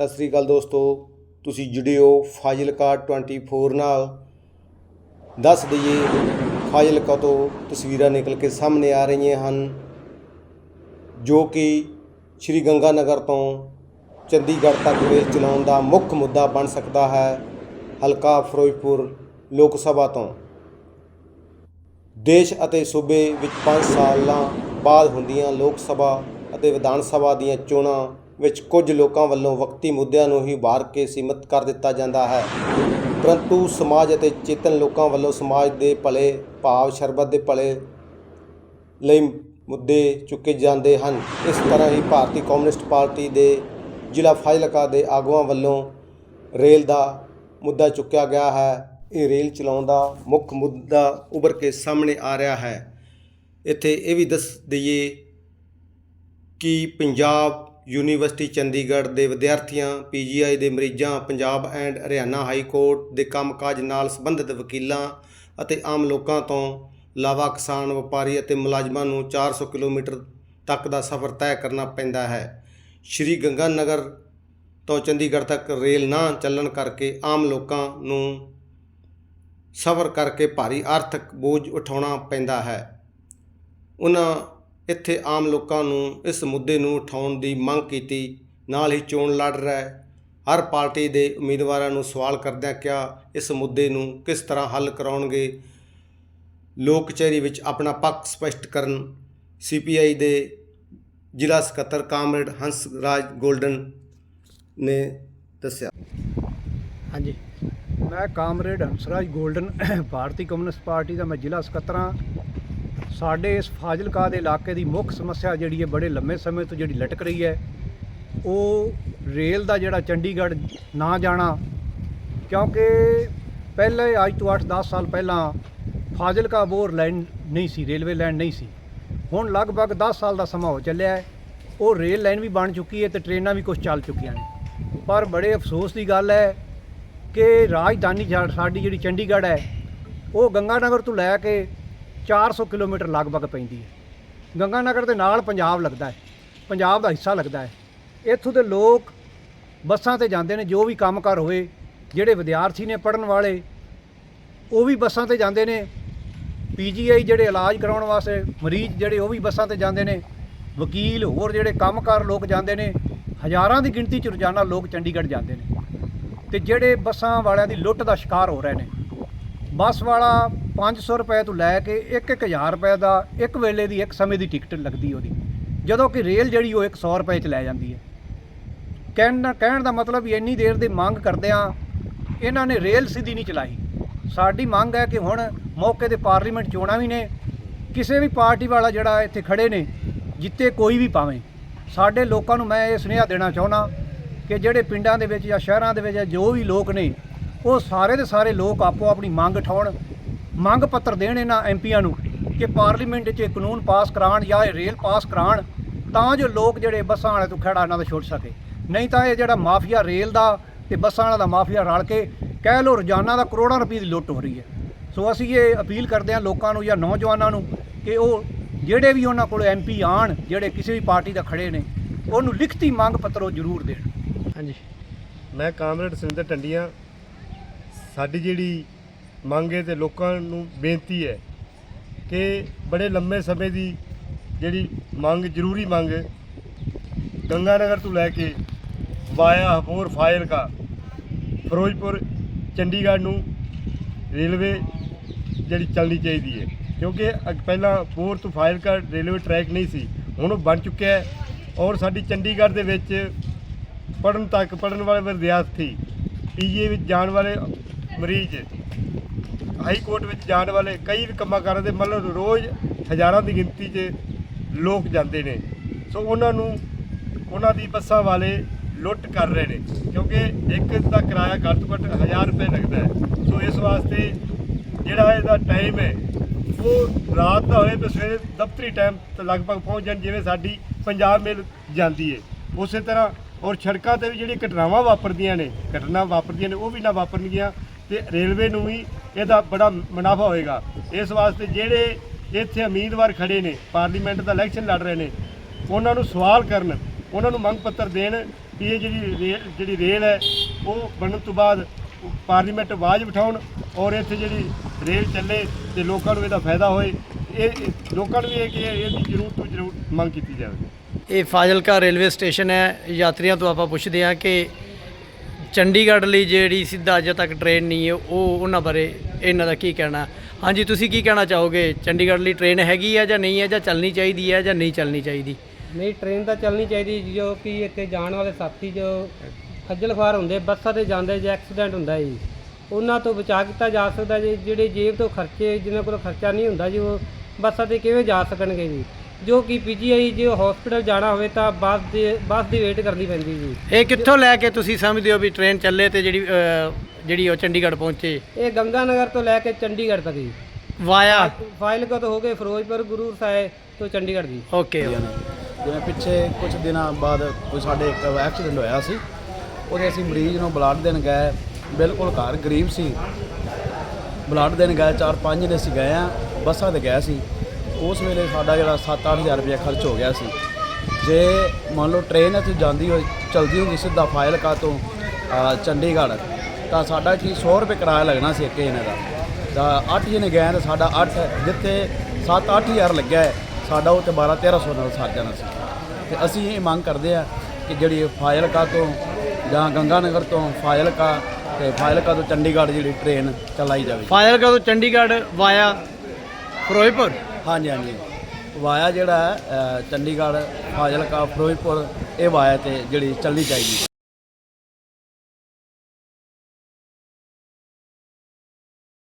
ਸਤਿ ਸ੍ਰੀ ਅਕਾਲ ਦੋਸਤੋ, ਤੁਸੀਂ ਜੁੜਿਓ ਫਾਜ਼ਿਲਕਾ 24 ਨਾਲ। ਦੱਸ ਦਈਏ, ਫਾਜ਼ਿਲਕਾ ਤੋਂ ਤਸਵੀਰਾਂ ਨਿਕਲ ਕੇ ਸਾਹਮਣੇ ਆ ਰਹੀਆਂ ਹਨ, ਜੋ ਕਿ ਸ਼੍ਰੀ ਗੰਗਾ ਨਗਰ ਤੋਂ ਚੰਡੀਗੜ੍ਹ ਤੱਕ ਰੇਲ ਚਲਾਉਣ ਦਾ ਮੁੱਖ ਮੁੱਦਾ ਬਣ ਸਕਦਾ ਹੈ, ਹਲਕਾ ਫਿਰੋਜ਼ਪੁਰ ਲੋਕ ਸਭਾ ਤੋਂ। ਦੇਸ਼ ਅਤੇ ਸੂਬੇ ਵਿੱਚ 5 ਸਾਲਾਂ ਬਾਅਦ ਹੁੰਦੀਆਂ ਲੋਕ ਸਭਾ ਅਤੇ ਵਿਧਾਨ ਸਭਾ ਦੀਆਂ ਚੋਣਾਂ ਵਿੱਚ ਕੁਝ ਲੋਕਾਂ ਵੱਲੋਂ ਵਕਤੀ ਮੁੱਦਿਆਂ ਨੂੰ ਹੀ ਉਭਾਰ ਕੇ ਸੀਮਿਤ ਕਰ ਦਿੱਤਾ ਜਾਂਦਾ ਹੈ। ਪਰੰਤੂ ਸਮਾਜ ਅਤੇ ਚੇਤਨ ਲੋਕਾਂ ਵੱਲੋਂ ਸਮਾਜ ਦੇ ਭਲੇ ਭਾਵ, ਸ਼ਰਬਤ ਦੇ ਭਲੇ ਲਈ ਮੁੱਦੇ ਚੁੱਕੇ ਜਾਂਦੇ ਹਨ। ਇਸ ਤਰ੍ਹਾਂ ਹੀ ਭਾਰਤੀ ਕਮਿਊਨਿਸਟ ਪਾਰਟੀ ਦੇ ਜ਼ਿਲ੍ਹਾ ਫਾਜ਼ਿਲਕਾ ਦੇ ਆਗੂਆਂ ਵੱਲੋਂ ਰੇਲ ਦਾ ਮੁੱਦਾ ਚੁੱਕਿਆ ਗਿਆ ਹੈ। ਇਹ ਰੇਲ ਚਲਾਉਣ ਦਾ ਮੁੱਖ ਮੁੱਦਾ ਉੱਭਰ ਕੇ ਸਾਹਮਣੇ ਆ ਰਿਹਾ ਹੈ। ਇੱਥੇ ਇਹ ਵੀ ਦੱਸ ਦਈਏ ਕਿ ਪੰਜਾਬ ਯੂਨੀਵਰਸਿਟੀ ਚੰਡੀਗੜ੍ਹ ਦੇ ਵਿਦਿਆਰਥੀਆਂ, ਪੀਜੀਆਈ ਦੇ ਮਰੀਜ਼ਾਂ, Punjab and Haryana high court ਦੇ ਕੰਮਕਾਜ ਨਾਲ ਸੰਬੰਧਿਤ ਵਕੀਲਾਂ ਅਤੇ ਆਮ ਲੋਕਾਂ ਤੋਂ ਇਲਾਵਾ ਕਿਸਾਨ ਵਪਾਰੀ ਅਤੇ ਮੁਲਾਜ਼ਮਾਂ ਨੂੰ 400 ਕਿਲੋਮੀਟਰ ਤੱਕ ਦਾ ਸਫ਼ਰ ਤੈਅ ਕਰਨਾ ਪੈਂਦਾ ਹੈ। ਸ਼੍ਰੀ ਗੰਗਾ ਨਗਰ ਤੋਂ ਚੰਡੀਗੜ੍ਹ ਤੱਕ ਰੇਲ ਨਾ ਚੱਲਣ ਕਰਕੇ ਆਮ ਲੋਕਾਂ ਨੂੰ ਸਫ਼ਰ ਕਰਕੇ ਭਾਰੀ ਆਰਥਿਕ ਬੋਝ ਉਠਾਉਣਾ ਪੈਂਦਾ ਹੈ। ਉਹਨਾਂ ਇੱਥੇ ਆਮ ਲੋਕਾਂ ਨੂੰ ਇਸ ਮੁੱਦੇ ਨੂੰ ਉਠਾਉਣ ਦੀ ਮੰਗ ਕੀਤੀ। ਨਾਲ ਹੀ ਚੋਣ ਲੜ ਰਿਹਾ ਹਰ ਪਾਰਟੀ ਦੇ ਉਮੀਦਵਾਰਾਂ ਨੂੰ ਸਵਾਲ ਕਰਦਿਆਂ ਕਿਹਾ, ਇਸ ਮੁੱਦੇ ਨੂੰ ਕਿਸ ਤਰ੍ਹਾਂ ਹੱਲ ਕਰਾਉਣਗੇ? ਲੋਕ ਕਚਹਿਰੀ ਵਿੱਚ ਆਪਣਾ ਪੱਖ ਸਪਸ਼ਟ ਕਰਨ। ਸੀਪੀਆਈ ਦੇ ਜ਼ਿਲ੍ਹਾ ਸਕੱਤਰ ਕਾਮਰੇਡ ਹੰਸ ਰਾਜ 골ਡਨ ਨੇ ਦੱਸਿਆ। ਹਾਂਜੀ। ਮੈਂ comrade Hansraj Golden, Bharti communist party ਦਾ ਮੈਂ ਜ਼ਿਲ੍ਹਾ ਸਕੱਤਰ ਹਾਂ। ਸਾਡੇ ਇਸ ਫਾਜ਼ਿਲਕਾ ਦੇ ਇਲਾਕੇ ਦੀ ਮੁੱਖ ਸਮੱਸਿਆ ਜਿਹੜੀ ਹੈ ਬੜੇ ਲੰਮੇ ਸਮੇਂ ਤੋਂ ਜਿਹੜੀ ਲਟਕ ਰਹੀ ਹੈ, ਉਹ ਰੇਲ ਦਾ ਜਿਹੜਾ ਚੰਡੀਗੜ੍ਹ ਨਾ ਜਾਣਾ, ਕਿਉਂਕਿ ਪਹਿਲੇ ਅੱਜ ਤੋਂ 8-10 ਸਾਲ ਪਹਿਲਾਂ ਫਾਜ਼ਿਲਕਾ ਬੋਰ ਲਾਈਨ ਨਹੀਂ ਸੀ, ਰੇਲਵੇ ਲਾਈਨ ਨਹੀਂ ਸੀ। ਹੁਣ ਲਗਭਗ 10 ਸਾਲ ਦਾ ਸਮਾਂ ਹੋ ਚੱਲਿਆ ਹੈ, ਉਹ ਰੇਲ ਲਾਈਨ ਵੀ ਬਣ ਚੁੱਕੀ ਹੈ ਤੇ ਟ੍ਰੇਨਾਂ ਵੀ ਕੁਝ ਚੱਲ ਚੁੱਕੀਆਂ ਨੇ। ਪਰ ਬੜੇ ਅਫਸੋਸ ਦੀ ਗੱਲ ਹੈ ਕਿ ਰਾਜਧਾਨੀ ਸਾ- ਸਾਡੀ ਜਿਹੜੀ ਚੰਡੀਗੜ੍ਹ ਹੈ, ਉਹ ਗੰਗਾਨਗਰ ਤੋਂ ਲੈ ਕੇ 400 ਕਿਲੋਮੀਟਰ ਲਗਭਗ ਪੈਂਦੀ ਹੈ। ਗੰਗਾਨਗਰ ਦੇ ਨਾਲ ਪੰਜਾਬ ਲੱਗਦਾ ਹੈ। ਪੰਜਾਬ ਦਾ ਹਿੱਸਾ ਲੱਗਦਾ ਹੈ। ਇੱਥੋਂ ਦੇ ਲੋਕ ਬੱਸਾਂ ਤੇ ਜਾਂਦੇ ਨੇ, ਜੋ ਵੀ ਕੰਮਕਾਰ ਹੋਵੇ, ਜਿਹੜੇ ਵਿਦਿਆਰਥੀ ਨੇ ਪੜਨ ਵਾਲੇ, ਉਹ ਵੀ ਬੱਸਾਂ ਤੇ ਜਾਂਦੇ ਨੇ। ਪੀਜੀਆਈ ਜਿਹੜੇ ਇਲਾਜ ਕਰਾਉਣ ਵਾਸਤੇ ਮਰੀਜ਼ ਜਿਹੜੇ, ਉਹ ਵੀ ਬੱਸਾਂ ਤੇ ਜਾਂਦੇ ਨੇ। ਵਕੀਲ ਹੋਰ ਜਿਹੜੇ ਕੰਮਕਾਰ ਲੋਕ ਜਾਂਦੇ ਨੇ, ਹਜ਼ਾਰਾਂ ਦੀ ਗਿਣਤੀ 'ਚ ਰੋਜ਼ਾਨਾ ਲੋਕ ਚੰਡੀਗੜ੍ਹ ਜਾਂਦੇ ਨੇ। ਤੇ ਜਿਹੜੇ ਬੱਸਾਂ ਵਾਲਿਆਂ ਦੀ ਲੁੱਟ ਦਾ ਸ਼ਿਕਾਰ ਹੋ ਰਹੇ ਨੇ, ਬੱਸ ਵਾਲਾ 500 ਰੁਪਏ ਤੋਂ ਲੈ ਕੇ 1-1000 ਰੁਪਏ ਦਾ ਇੱਕ ਵੇਲੇ ਦੀ ਇੱਕ ਸਮੇਂ ਦੀ ਟਿਕਟ ਲੱਗਦੀ ਉਹਦੀ। ਜਦੋਂ ਕਿ ਰੇਲ ਜਿਹੜੀ ਉਹ 100 ਰੁਪਏ 'ਚ ਲੈ ਜਾਂਦੀ ਹੈ। ਕਹਿਣ ਦਾ ਕਹਿਣ ਦਾ ਮਤਲਬ ਵੀ ਇੰਨੀ ਦੇਰ ਦੀ ਮੰਗ ਕਰਦਿਆਂ ਇਹਨਾਂ ਨੇ ਰੇਲ ਸਿੱਧੀ ਨਹੀਂ ਚਲਾਈ। ਸਾਡੀ ਮੰਗ ਹੈ ਕਿ ਹੁਣ ਮੌਕੇ ਤੇ ਪਾਰਲੀਮੈਂਟ ਚੋਣਾਂ ਵੀ ਨੇ, ਕਿਸੇ ਵੀ ਪਾਰਟੀ ਵਾਲਾ ਜਿਹੜਾ ਇੱਥੇ ਖੜੇ ਨੇ, ਜਿੱਤੇ ਕੋਈ ਵੀ ਪਾਵੇਂ। ਸਾਡੇ ਲੋਕਾਂ ਨੂੰ ਮੈਂ ਇਹ ਸੁਨੇਹਾ ਦੇਣਾ ਚਾਹੁੰਦਾ ਕਿ ਜਿਹੜੇ ਪਿੰਡਾਂ ਦੇ ਵਿੱਚ ਜਾਂ ਸ਼ਹਿਰਾਂ ਦੇ ਵਿੱਚ ਜੋ ਵੀ ਲੋਕ ਨੇ, ਉਹ ਸਾਰੇ ਦੇ ਸਾਰੇ ਲੋਕ ਆਪੋ ਆਪਣੀ ਮੰਗ ਉਠਾਉਣ ਮੰਗ ਪੱਤਰ ਦੇਣ ਇਹਨਾਂ ਐਮਪੀਆਂ ਨੂੰ ਕਿ ਪਾਰਲੀਮੈਂਟ 'ਚ ਇਹ ਕਾਨੂੰਨ ਪਾਸ ਕਰਾਉਣ ਜਾਂ ਇਹ ਰੇਲ ਪਾਸ ਕਰਾਉਣ, ਤਾਂ ਜੋ ਲੋਕ ਜਿਹੜੇ ਬੱਸਾਂ ਵਾਲੇ ਤੋਂ ਖੜਾ ਇਹਨਾਂ ਦਾ ਛੁੱਟ ਸਕੇ। ਨਹੀਂ ਤਾਂ ਇਹ ਜਿਹੜਾ ਮਾਫੀਆ ਰੇਲ ਦਾ ਤੇ ਬੱਸਾਂ ਵਾਲਾ ਦਾ ਮਾਫੀਆ ਰਲ ਕੇ ਕਹਿ ਲੋ ਰੋਜ਼ਾਨਾ ਦਾ ਕਰੋੜਾਂ ਰੁਪਏ ਦੀ ਲੁੱਟ ਹੋ ਰਹੀ ਹੈ। ਸੋ ਅਸੀਂ ਇਹ ਅਪੀਲ ਕਰਦੇ ਹਾਂ ਲੋਕਾਂ ਨੂੰ ਜਾਂ ਨੌਜਵਾਨਾਂ ਨੂੰ ਕਿ ਉਹ ਜਿਹੜੇ ਵੀ ਉਹਨਾਂ ਕੋਲ ਐਮਪੀ ਆਣ ਜਿਹੜੇ ਕਿਸੇ ਵੀ ਪਾਰਟੀ ਦਾ ਖੜੇ ਨੇ, ਉਹਨੂੰ ਲਿਖਤੀ ਮੰਗ ਪੱਤਰ ਉਹ ਜ਼ਰੂਰ ਦੇਣ। ਹਾਂਜੀ। ਮੈਂ ਕਾਮਰੇਡ ਸੁਰਿੰਦਰ ਟੰਡੀਆਂ। ਸਾਡੀ ਜਿਹੜੀ ਮੰਗ ਹੈ ਤੇ ਲੋਕਾਂ ਨੂੰ ਬੇਨਤੀ ਹੈ ਕਿ ਬੜੇ ਲੰਮੇ ਸਮੇਂ ਦੀ ਜਿਹੜੀ ਮੰਗ, ਜ਼ਰੂਰੀ ਮੰਗ ਹੈ ਗੰਗਾਨਗਰ ਤੋਂ ਲੈ ਕੇ ਵਾਇਆ ਹਪੂਰ ਫਾਜ਼ਿਲਕਾ ਫਿਰੋਜ਼ਪੁਰ, ਚੰਡੀਗੜ੍ਹ ਨੂੰ ਰੇਲਵੇ ਜਿਹੜੀ ਚੱਲਣੀ ਚਾਹੀਦੀ ਹੈ। ਕਿਉਂਕਿ ਅੱਗ- ਪਹਿਲਾਂ ਪੂਰ ਤੋਂ ਫਾਜ਼ਿਲਕਾ ਰੇਲਵੇ ਟਰੈਕ ਨਹੀਂ ਸੀ, ਹੁਣ ਉਹ ਬਣ ਚੁੱਕਿਆ ਹੈ ਔਰ ਸਾਡੀ ਚੰਡੀਗੜ੍ਹ ਦੇ ਵਿੱਚ ਪੜਨ ਤੱਕ ਪੜਨ ਵਾਲੇ ਵਿਦਿਆਰਥੀ, ਪੀਜੀ ਵਿੱਚ ਜਾਣ ਵਾਲੇ ਮਰੀਜ਼ ਹਾਈ ਕੋਰਟ ਵਿੱਚ ਜਾਣ ਵਾਲੇ ਕਈ ਕੰਮਾਂ ਕਾਰਾਂ ਦੇ ਮਤਲਬ ਰੋਜ਼ ਹਜ਼ਾਰਾਂ ਦੀ ਗਿਣਤੀ 'ਚ ਲੋਕ ਜਾਂਦੇ ਨੇ। ਸੋ ਉਹਨਾਂ ਨੂੰ ਉਹਨਾਂ ਦੀ ਬੱਸਾਂ ਵਾਲੇ ਲੁੱਟ ਕਰ ਰਹੇ ਨੇ, ਕਿਉਂਕਿ ਇੱਕ ਦਾ ਕਿਰਾਇਆ ਘੱਟ ਤੋਂ ਘੱਟ 1000 ਰੁਪਏ ਲੱਗਦਾ ਹੈ। ਸੋ ਇਸ ਵਾਸਤੇ ਜਿਹੜਾ ਇਹਦਾ ਟਾਈਮ ਹੈ, ਉਹ ਰਾਤ ਦਾ ਹੋਏ ਤੇ ਸਵੇਰੇ ਦਫ਼ਤਰੀ ਟਾਈਮ ਤੇ ਲਗਭਗ ਪਹੁੰਚ ਜਾਣ, ਜਿਵੇਂ ਸਾਡੀ ਪੰਜਾਬ ਮੇਲ ਜਾਂਦੀ ਹੈ। ਉਸੇ ਤਰ੍ਹਾਂ ਔਰ ਸੜਕਾਂ ਤੇ ਵੀ ਜਿਹੜੀ ਘਟਨਾਵਾਂ ਵਾਪਰਦੀਆਂ ਨੇ, ਘਟਨਾ ਵਾਪਰਦੀਆਂ ਨੇ, ਉਹ ਵੀ ਨਾ ਵਾਪਰਨਗੀਆਂ ਤੇ ਰੇਲਵੇ ਨੂੰ ਵੀ ਇਹਦਾ ਬੜਾ ਮੁਨਾਫਾ ਹੋਏਗਾ। ਇਸ ਵਾਸਤੇ ਜਿਹੜੇ ਇੱਥੇ ਉਮੀਦਵਾਰ ਖੜੇ ਨੇ, ਪਾਰਲੀਮੈਂਟ ਦਾ ਇਲੈਕਸ਼ਨ ਲੜ ਰਹੇ ਨੇ, ਉਹਨਾਂ ਨੂੰ ਸਵਾਲ ਕਰਨ, ਉਹਨਾਂ ਨੂੰ ਮੰਗ ਪੱਤਰ ਦੇਣ ਕਿ ਇਹ ਜਿਹੜੀ ਰੇਲ ਜਿਹੜੀ ਰੇਲ ਹੈ, ਉਹ ਬਣਨ ਤੋਂ ਬਾਅਦ ਪਾਰਲੀਮੈਂਟ ਆਵਾਜ਼ ਉਠਾਉਣ ਔਰ ਇੱਥੇ ਜਿਹੜੀ ਰੇਲ ਚੱਲੇ ਤੇ ਲੋਕਾਂ ਨੂੰ ਇਹਦਾ ਫਾਇਦਾ ਹੋਏ। ਇਹ ਲੋਕਾਂ ਨੂੰ ਵੀ ਇਹ ਕਿ ਇਹਦੀ ਜ਼ਰੂਰ ਤੋਂ ਜ਼ਰੂਰ ਮੰਗ ਕੀਤੀ ਜਾਵੇ। ਇਹ ਫਾਜ਼ਿਲਕਾ ਰੇਲਵੇ ਸਟੇਸ਼ਨ ਹੈ। ਯਾਤਰੀਆਂ ਤੋਂ ਆਪਾਂ ਪੁੱਛਦੇ ਹਾਂ ਕਿ ਚੰਡੀਗੜ੍ਹ ਲਈ ਜਿਹੜੀ ਸਿੱਧਾ ਅਜੇ ਤੱਕ ਟ੍ਰੇਨ ਨਹੀਂ ਹੈ, ਉਹ ਉਹਨਾਂ ਬਾਰੇ ਇਹਨਾਂ ਦਾ ਕੀ ਕਹਿਣਾ? ਹਾਂਜੀ, ਤੁਸੀਂ ਕੀ ਕਹਿਣਾ ਚਾਹੋਗੇ? ਚੰਡੀਗੜ੍ਹ ਲਈ ਟ੍ਰੇਨ ਹੈਗੀ ਹੈ ਜਾਂ ਨਹੀਂ ਹੈ, ਜਾਂ ਚੱਲਣੀ ਚਾਹੀਦੀ ਹੈ ਜਾਂ ਨਹੀਂ ਚੱਲਣੀ ਚਾਹੀਦੀ? ਨਹੀਂ ਟ੍ਰੇਨ ਤਾਂ ਚੱਲਣੀ ਚਾਹੀਦੀ ਜੋ ਕਿ ਇੱਥੇ ਜਾਣ ਵਾਲੇ ਸਾਥੀ ਜੋ ਖੱਜਲ ਖੁਆਰ ਹੁੰਦੇ, ਬੱਸਾਂ ਤੇ ਜਾਂਦੇ ਜੇ ਐਕਸੀਡੈਂਟ ਹੁੰਦਾ ਜੀ, ਉਹਨਾਂ ਤੋਂ ਬਚਾ ਕੀਤਾ ਜਾ ਸਕਦਾ ਜੀ, ਜਿਹੜੇ ਜੇਬ ਤੋਂ ਖਰਚੇ ਜਿਨ੍ਹਾਂ ਕੋਲ ਖਰਚਾ ਨਹੀਂ ਹੁੰਦਾ ਜੀ, ਉਹ ਬੱਸਾਂ ਤੇ ਕਿਵੇਂ ਜਾ ਸਕਣਗੇ ਜੀ? ਜੋ ਕਿ ਪੀਜੀਆਈ ਜੇ ਹਸਪੀਟਲ ਜਾਣਾ ਹੋਵੇ ਤਾਂ ਬੱਸ ਦੇ ਬੱਸ ਦੀ ਵੇਟ ਕਰਨੀ ਪੈਂਦੀ ਜੀ। ਇਹ ਕਿੱਥੋਂ ਲੈ ਕੇ ਤੁਸੀਂ ਸਮਝਦੇ ਹੋ ਵੀ ਟ੍ਰੇਨ ਚੱਲੇ ਤੇ ਜਿਹੜੀ ਜਿਹੜੀ ਉਹ ਚੰਡੀਗੜ੍ਹ ਪਹੁੰਚੇ? ਇਹ ਗੰਗਾ ਨਗਰ ਤੋਂ ਲੈ ਕੇ ਚੰਡੀਗੜ੍ਹ ਤੱਕ ਜੀ। ਵਾਇਆ? ਫਾਈਲ ਕੋ ਹੋ ਗਏ ਫਿਰੋਜ਼ਪੁਰ ਗੁਰੂ ਸਾਹਿਬ ਤੋਂ ਚੰਡੀਗੜ੍ਹ ਜੀ। ਓਕੇ। ਜਿਵੇਂ ਪਿੱਛੇ ਕੁਝ ਦਿਨਾਂ ਬਾਅਦ ਕੋਈ ਸਾਡੇ ਇੱਕ ਐਕਸੀਡੈਂਟ ਹੋਇਆ ਸੀ ਉਹਦੇ ਅਸੀਂ ਮਰੀਜ਼ ਨੂੰ ਬਲੱਡ ਦੇਣ ਗਏ ਬਿਲਕੁਲ ਘਰ ਗਰੀਬ ਸੀ। ਬਲੱਡ ਦੇਣ ਗਏ ਚਾਰ ਪੰਜ ਨੇ ਅਸੀਂ ਗਏ ਆ ਬੱਸਾਂ ਤੇ ਗਏ ਸੀ। ਉਸ ਵੇਲੇ ਸਾਡਾ ਜਿਹੜਾ 7-8000 ਰੁਪਏ ਖਰਚ ਹੋ ਗਿਆ ਸੀ। ਜੇ ਮੰਨ ਲਓ ਟ੍ਰੇਨ ਇੱਥੇ ਜਾਂਦੀ ਹੋਈ, ਚਲਦੀ ਹੁੰਦੀ ਸਿੱਧਾ ਫਾਜ਼ਿਲਕਾ ਤੋਂ ਚੰਡੀਗੜ੍ਹ, ਤਾਂ ਸਾਡਾ ਕੀ 100 ਰੁਪਏ ਕਿਰਾਇਆ ਲੱਗਣਾ ਸੀ ਇੱਕ ਜਣੇ ਦਾ। ਤਾਂ 8 ਜਣੇ ਗਏ ਤਾਂ ਸਾਡਾ 8 ਜਿੱਥੇ 7-8000 ਲੱਗਿਆ ਹੈ, ਸਾਡਾ ਉਹ ਤੇ 12-1300 ਨਾਲ ਸਰ ਜਾਣਾ ਸੀ। ਤੇ ਅਸੀਂ ਇਹ ਮੰਗ ਕਰਦੇ ਆ ਕਿ ਜਿਹੜੀ ਫਾਜ਼ਿਲਕਾ ਤੋਂ ਜਾਂ ਗੰਗਾਨਗਰ ਤੋਂ ਫਾਜ਼ਿਲਕਾ ਤੇ ਫਾਜ਼ਿਲਕਾ ਤੋਂ ਚੰਡੀਗੜ੍ਹ ਜਿਹੜੀ ਟ੍ਰੇਨ ਚਲਾਈ ਜਾਵੇ। ਫਾਜ਼ਿਲਕਾ ਤੋਂ ਚੰਡੀਗੜ੍ਹ ਵਾਇਆ ਫਿਰੋਜ਼ਪੁਰ। ਹਾਂਜੀ ਹਾਂਜੀ। ਵਾਇਆ ਜਿਹੜਾ ਹੈ, ਅ, ਚੰਡੀਗੜ੍ਹ ਫਾਜ਼ਿਲਕਾ ਫਿਰੋਜ਼ਪੁਰ ਇਹ ਵਾਇਆ ਤੇ ਜਿਹੜੀ ਚੱਲਣੀ ਚਾਹੀਦੀ